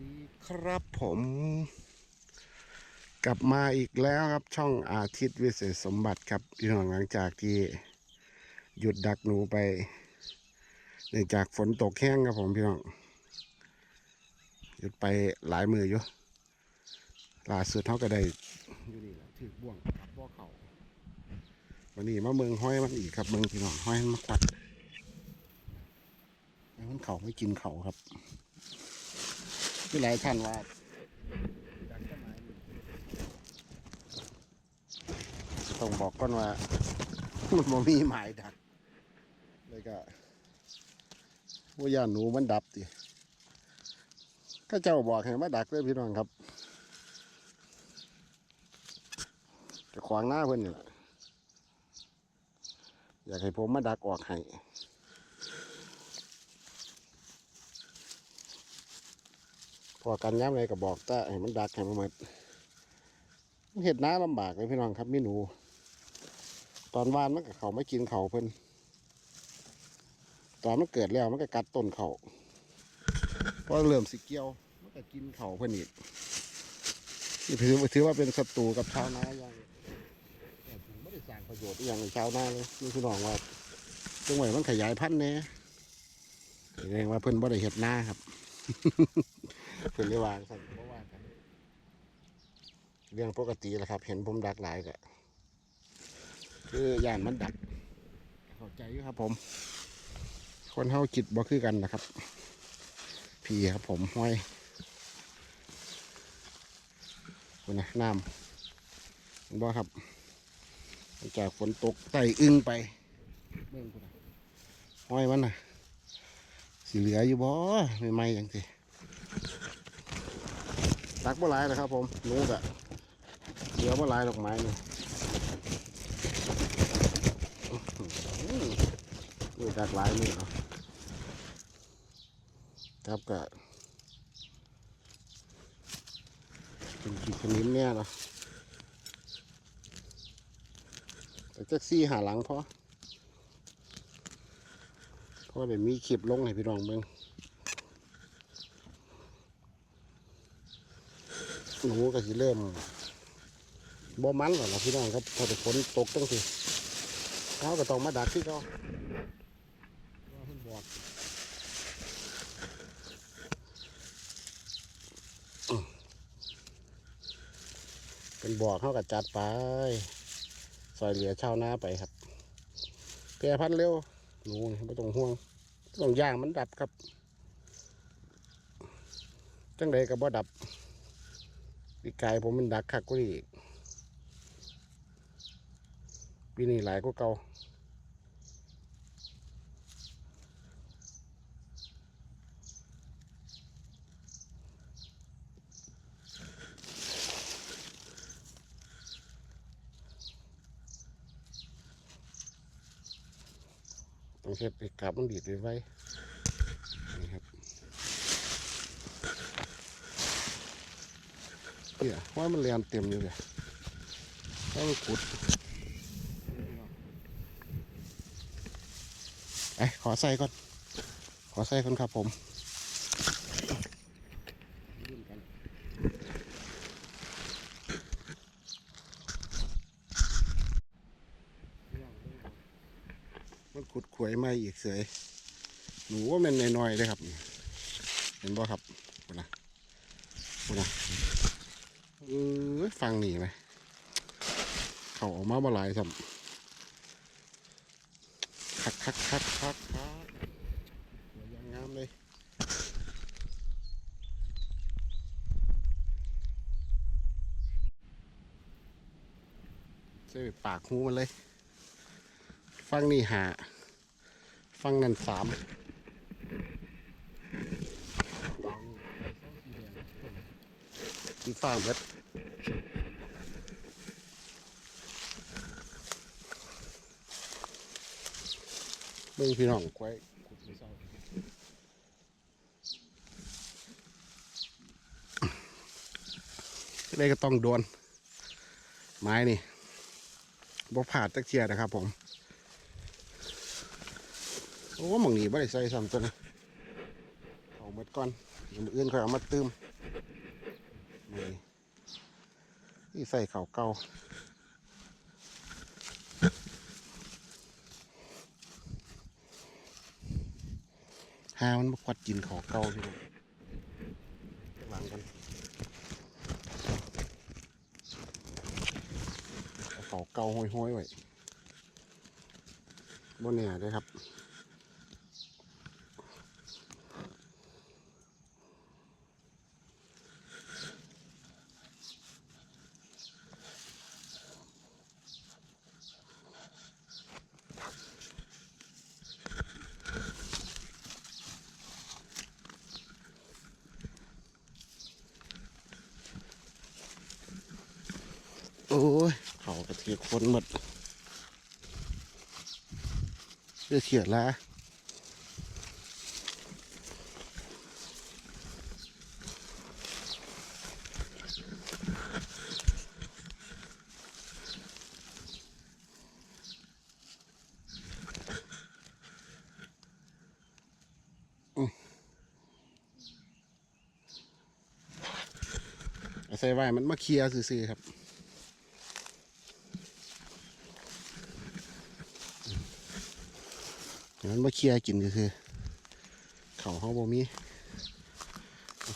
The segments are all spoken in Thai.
ดีครับผม กลับมาอีกแล้วครับช่องอาทิตย์วิเศษสมบัติครับพี่น้องหลังจากที่หยุดดักหนูไปเนื่องจากฝนตกแห้งครับผมพี่น้อง หยุดไปหลายมืออยู่ล่าสุดเขาก็ได้อยู่นี่แหละถือบ่วงบ่อเขาวันนี้มาเมืองห้อยมันอีกครับเมืองพี่น้องห้อยมันมาตัดมันเขาไม่กินเขาครับ ที่หลายท่านว่าต้องบอกก่อนว่ามันบ่มีหมายดักเลยก็ว่าย่านหนูมันดับดิก็เจ้าบอกให้มาดักเลยพี่น้องครับจะขวางหน้าเพื่อนนี่แหละอยากให้ผมมาดักออกให้ พอกันย้ำเลยก็บอกแต่ให้มันดักให้มันหมดเห็ดน้าลำบากเลยพี่น้องครับมีหนู ตอนวานมันก็เขาไม่กินเขาเพิ่นตอนมันเกิดแล้วมันก็กัดต้นเขาพอเริ่มสิเกี่ยวมันก็กินเขาเพิ่นอีกนี่ถือถือว่าเป็นศัตรูกับชาวนาอย่างไม่ได้สร้างประโยชน์อย่างชาวนาเลยนี่พี่น้องว่าจังหวะมันขยายพันธุ์เนี่ยแสดงว่าเพิ่นบ่ได้เห็ดหน้าครับ เพิ่นได้วางสั่นเพราะว่ากันเรื่องปกติแหละครับ เห็นผมดักหลายก็คือย่านมันดักเข้าใจอยู่ครับ ผม คนเฮาคิดบ่คือกันนะครับ พี่ครับผมห้อยคุณนะน้ำเห็นบ่ครับหลังจากฝนตกใส่อึ้งไปเบิ่งคุณนะห้อยมันน่ะสิเหลืออยู่บ่ไม่ไหมยังสิ ตักบ่หลายนะครับ ผมนูกะเหลือบ่หลายดอกไม้นี่นี่ตักหลายมือเนาะครับกะเป็นขีดขนิ้นเนี่ยเนาะแต่จักซี่หาหลังพอเพราะเดี๋ยวมีคลิปลงให้พี่น้องเบิ่ง หนูก็สิเริ่มบ่มันหรอกพี่น้องครับพอแต่ฝนตกตั้งสิเขาก็ต้องมาดักที่เขาเพิ่นบอกเป็นบอกเขาก็จัดไปซอยเหลือชาวนาไปครับแพร่พันธุ์เร็วหนูไม่ต้องห่วงต้องย่างมันดับครับจังใดก็บ่ดับ ปีกายผมมันดักคักกว่าอีกปีนี้หลายกว่าเก่าต้องเช็ดไอ้กลับมันดีดไว้ไว้นี่ครับ เนี่ยว่ามันเรียนเต็มอยู่เลยแล้วมันขุดไอ้ขอใส่ก่อน ขอใส่ก่อนครับผมมันขุดขวยมาอีกเสยหนูว่ามันน้อยๆเลยครับ เห็นบ่ครับคุณนะคุณนะ เออฟังหนีไหมเขาออกมาบ่หลายสัมคักคักคักคักคักยังงามเลยเจอปากหูมันเลย ฟังนี่หา ฟังนั่นสามที่ฟังเบิด เบิ่งพี่น้องไว้ขุดไม่เศร้าเลยก็ต้องโดน ไม้นี่บ่ผ่าตะเคียนะครับผม โอ้หมองนี้บ่ได้ใส่ซ้ำตัวนะเขาหมดก่อนเดี๋ยวอื่นค่อยเอามาตืมนี่ใส่เข้าเก่า หามันมากัดกินข้าเก่าพี่น้องวางกันเอาข้าเก่าห้อยๆไว้บนเนี่ยเลยครับ โอ้ยเขากระเทียคนหมดเสื้อเขียดละอืมเอาใส่ไว้มันมาเคลียร์ซื่อๆครับ มันมาเคลียกินก็คือ เขาเขาบ่มี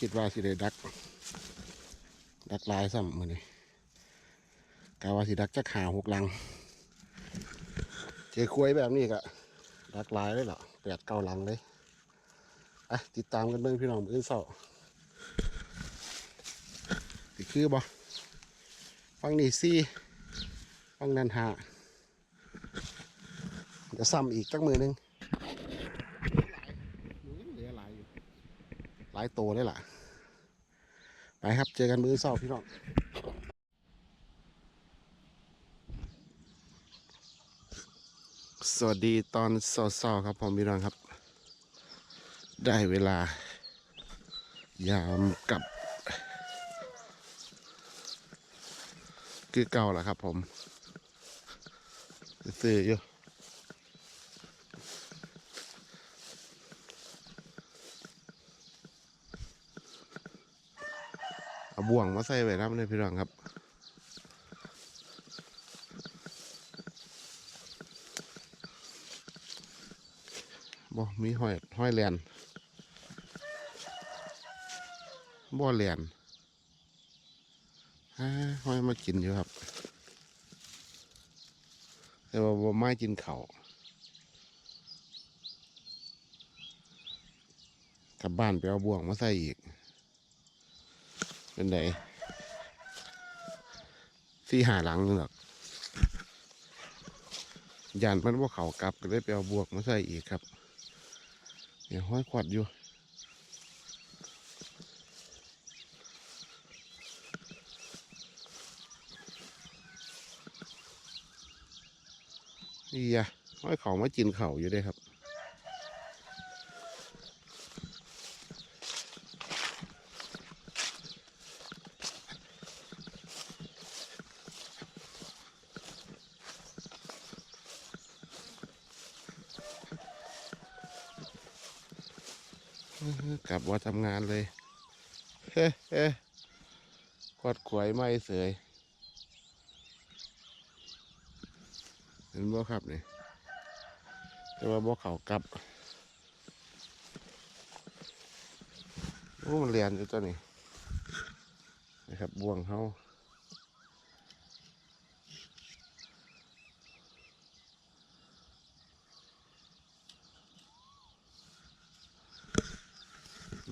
คิดว่าสิได้ดัก ดักลายซ้ำมือนี่กาว่าสิดักจะขาหกลัง เจอคุยแบบนี้ก็ดักลายเลยเหรอแปดเก้าลังเลยอะติดตามกันเบิ่งพี่น้องมื้ออนเสาร์สิคือบ่ฟังนี่ซี่ฟังนันหาเดี๋ยวซ้ำอีกจักมือหนึง เหลือหลายอยู่หลายโตเลยล่ะ ไปครับเจอกันมือเศร้าพี่น้องสวัสดีตอนเศร้าๆครับผมพี่น้องครับ ได้เวลา ยามกลับ คือเก่าแหละครับผมซื้ออยู่ เอาบ่วงมาใส่ไว้น้ำเลยพี่น้องครับบ่มีห้อยห้อยแลนบ่แลนฮ่าห้อยมากินอยู่ครับ แต่ว่าบ่ไมากินเขาวกลับบ้านไปเอาบ่วงมาใส่อีก เป็นไงที่หาหลังนึงหรอกยานมันว่าเขากลับก็เลยไปเอาบวกมาใส่อีกครับเนี่ยห้อยขวดอยู่นี่อะห้อยเขามากินเขาอยู่ด้ครับ กลับว่า ทำงานเลย เฮ้เฮ้ควดขวายไม่เสย เห็นบ่ครับนี่แต่ว่าบ่เขากลับ โอ้ มันเรียนอยู่ตัวนี้นะครับบ่วงเขา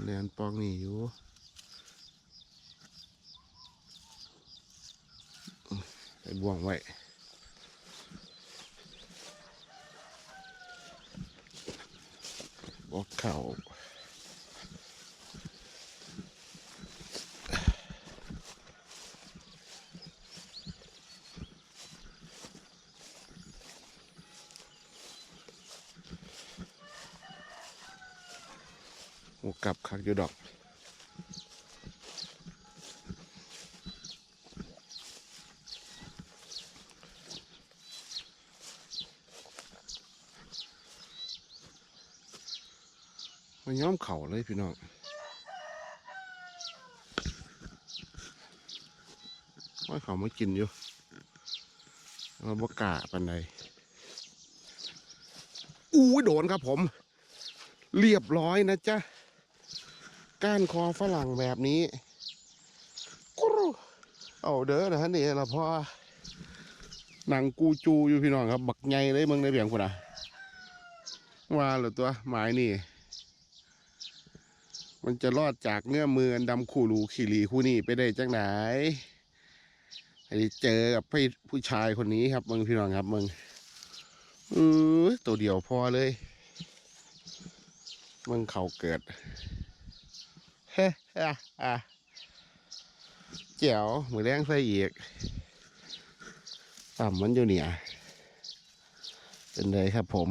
เรียนปองนี่อยู่ไอ้บ่วงไว้บอกเข่า กลับคักอยู่ดอกมันย้อมเข่าเลยพี่น้องว่าเขามากินอยู่มาบกาปันใดอู้ยโดนครับผม เรียบร้อยนะจ๊ะ ก้านคอฝรั่งแบบนี้กรูเอาเด้อนะฮะนี่ละพ่อหนังกูจูอยู่พี่น้องครับ บักใหญ่เลยมึงในเบียงคุณอะว่าเหรือตัวหมายนี่ มันจะรอดจากเนื้อมืออันดำคู่รูขี่หลีคู่นี้ไปได้จังไหนไอ้เจอกับพี่ผู้ชายคนนี้ครับมึงพี่น้องครับมึงเออตัวเดียวพอเลยมึงเขาเกิด อะอะเจ๋วมือแรงใส่อีกต่ำมันอยู่เนี่ย เป็นเลยครับผม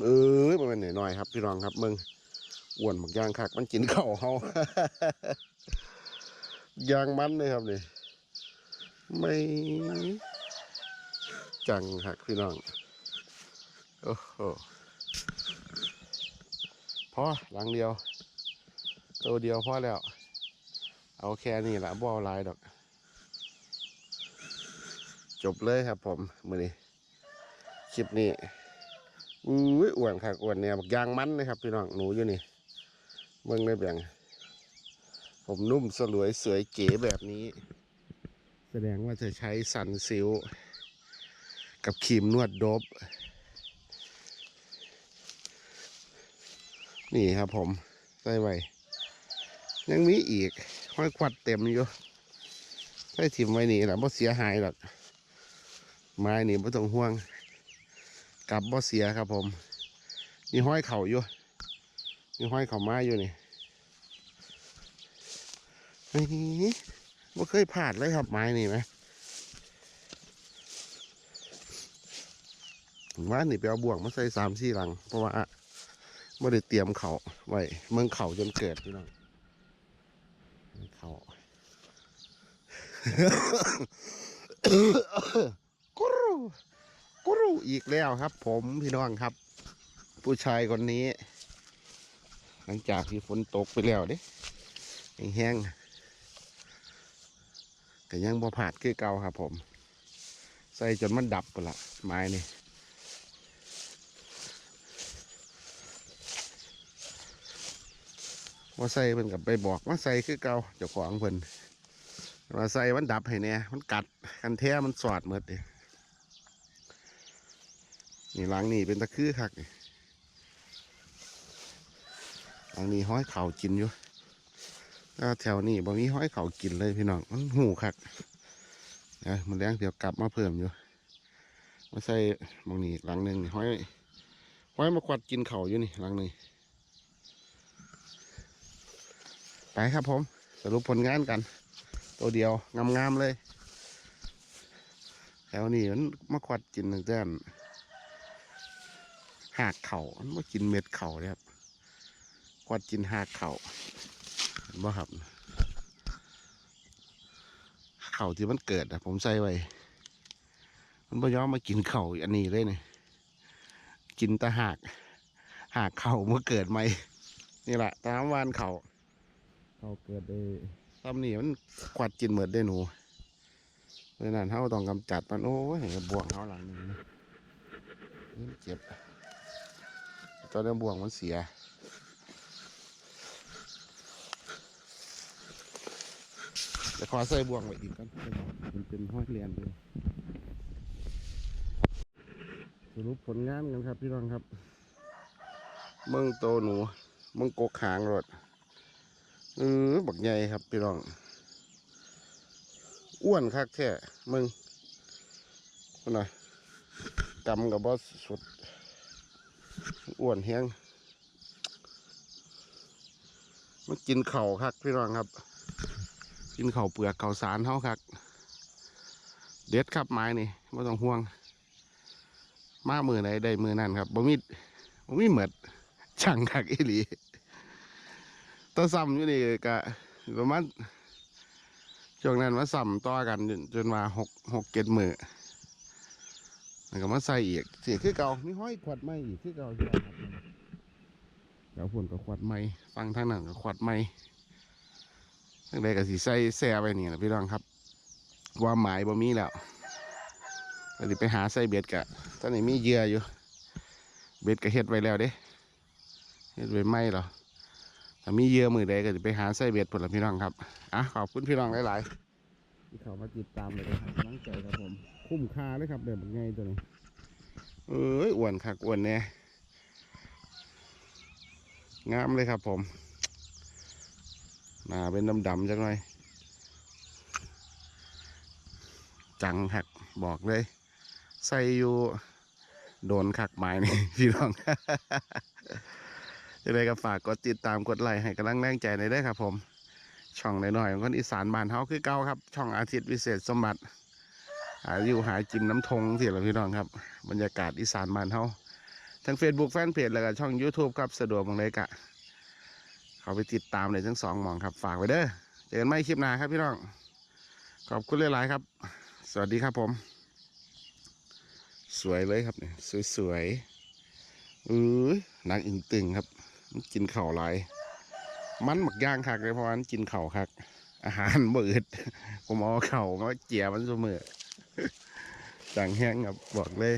เอ้ยมันเป็นหน่อยๆครับพี่รองครับมึงอ้วนหมกย่างคักมันกินเข่าเฮายางมันเลยครับนี่ไม่จังคักพี่น้อง โอ้โห อหลังเดียว ตัวเดียวพอแล้ว เอาแค่นี้ละบ่เอาลายดอก จบเลยครับผมมือนี้คลิปนี้อุ้ยอ้วนครับอ้วนเนี่ยบักยางมันเลยครับพี่น้องหนูอยู่นี่เบิ่งได้แบ่งผมนุ่มสลวยสวยเก๋แบบนี้ แสดงว่าจะใช้สันซิลกับครีมนวดโดบ นี่ครับผมใส่ไว้ยังมีอีกห้อยควัดเต็มอยู่ใส่ถิ่มไว้นี่แหละบ่เสียหายหรอกไม้นี่บ่ต้องห่วงกลับบ่เสียครับผมมีห้อยเข่าอยู่มีห้อยเข่าไม้อยู่นี่นี่บ่เคยพลาดเลยครับไม้นี่ไหมว่านี่ไปเอาบ่วงมาใส่สามสี่หลังเพราะว่า ไม่ได้เตรียมเขาไว้เมืองเขาจนเกิดพี่น้องเขากุรูกุรูอีกแล้วครับ ผมพี่น้องครับ ผู้ชายคนนี้ หลังจากที่ฝนตกไปแล้วเด้แห้งแต่ยังบ่ผาดคือเก่าครับผม ใส่จนมันดับไปละไม้นี่ ว่าใส่เพิ่นกับไปบอกว่าใส่คือเก่าเจ้าของเพิ่นว่าใส่มันดับให้แน่ยมันกัดกันแท้มันสอดหมดเลยนี่หลังนี่เป็นตะคือคักนี่หลังนี้ห้อยเข่ากินอยู่แล้วแถวนี้บ่มีห้อยเข่ากินเลยพี่น้องมันหูคักนะมันแรงเดี๋ยวกลับมาเพิ่มอยู่มาใส่บางนี้หลังหนึ่งห้อยห้อยมาควัดกินเข่าอยู่นี่หลังหนึ่ง ไปครับผม สรุปผลงานกัน ตัวเดียวงามๆเลยแถวนี้มันมาควัดกินหนึ่งแต้นหากเข่ามันมากินเม็ดเข่าเลยครับควัดกินหากเข่าเห็นบ่ครับเข่าที่มันเกิดอะผมใส่ไว้มันบ่ยอมมากินเข่าอันนี้เลยเนี่ยกินตะหาก หากเข่าเมื่อเกิดใหมนี่แหละตามวานเข่า เขาเกิดได้ทำนี่มันควัดกินเหมือดได้หนูเพราะฉะนั้นเขาต้องกำจัดมันโอ้ยบวงเขาหลังหนึงนี่มันเจ็บตอนนี้บวงมันเสียแต่ขอใส่บวงไว้อีกกันมันเป็นห้อยเรียนเลยสรุปผลงานกันครับพี่น้องครับ เมืองโตหนูเมืองกกหางรถ เออบักใหญ่ครับพี่น้อง อ้วนคักแท้มึงนน่ะกำกับบอสสุด อ้วนแห้งมันกินเข่าวคักพี่น้องครับ กินเข่าเปลือกเข่าสารเท่าคัก เด็ดครับไม้นี่ไม่ต้องห่วง มามือไหนได้มือนั่นครับบ่มีบ่มีเหมือดช่างคักอีหลี ตัวซ้ำอยู่นี่ก็ประมาณช่วงนั้นมาซ้ำต่อกันจนจนมาหกหกเจ็ดมือแล้วก็มาใส่อีกเสียคือเก่ามีห้อยขวดไม้อีกคือเก่าที่ครับเดี๋ยวพุ่นก็ขวดไม้ฟังทางหนั้นก็ขวดไม้ทั้งใดก็สิใส่แซ่ไปนี่แหละพี่น้องครับควาหมายบ่มีแล้วก็สิไปหาใส่เบ็ดกะตอนนี้มีเยื่ออยู่ เบ็ดก็เฮ็ดไว้แล้วเด้เฮ็ดไว้ไม่หรอ ถ้ามีเหยื่อมือใดก็จะไปหาใส่เบ็ดพุ่นละพี่น้องครับอะขอบคุณพี่น้องหลายๆที่เขามาติดตามเลยครับกำลังใจครับผม คุ้มค่าเลยครับเดี๋ยวมันไงตัวนี้เอ้ยอ้วนคักอ้วนแน่งามเลยครับผมหน้าเป็นดำๆจังหน่อยจังคักบอกเลย ใส่อยู่โดนคักไม้นี่พี่น้อง จะได้ก็ฝากกดติดตามกดไลค์ให้กำลังแรงใจในอยเด้ครับ ผม ช่องหน่อยๆของคนอีสานบ้านเฮาคือเก่าครับ ช่องอาทิตย์วิเศษสมบัติหาอยู่หาจิมน้ำทงสิละพี่น้องครับ บรรยากาศอีสานบ้านเฮาทั้ง Facebook แฟนเพจแล้วก็ช่อง YouTube ครับสะดวกบางเลยกะ เขาไปติดตามเลยทั้งสองมองครับ ฝากไว้เด้อเจอกันใหม่คลิปหน้าครับพี่น้อง ขอบคุณหลายๆครับ สวัสดีครับผม สวยเลยครับเนี่ยสวยๆอือนักอิงตึงครับ มันกินเข่าวหลาย มันหมักย่างคักเลยเพราะว่ามันกินเข่าวคัก อาหารบืดผมเอาเข่ามาเจียมันเสมอจังแห้งครับบอกเลย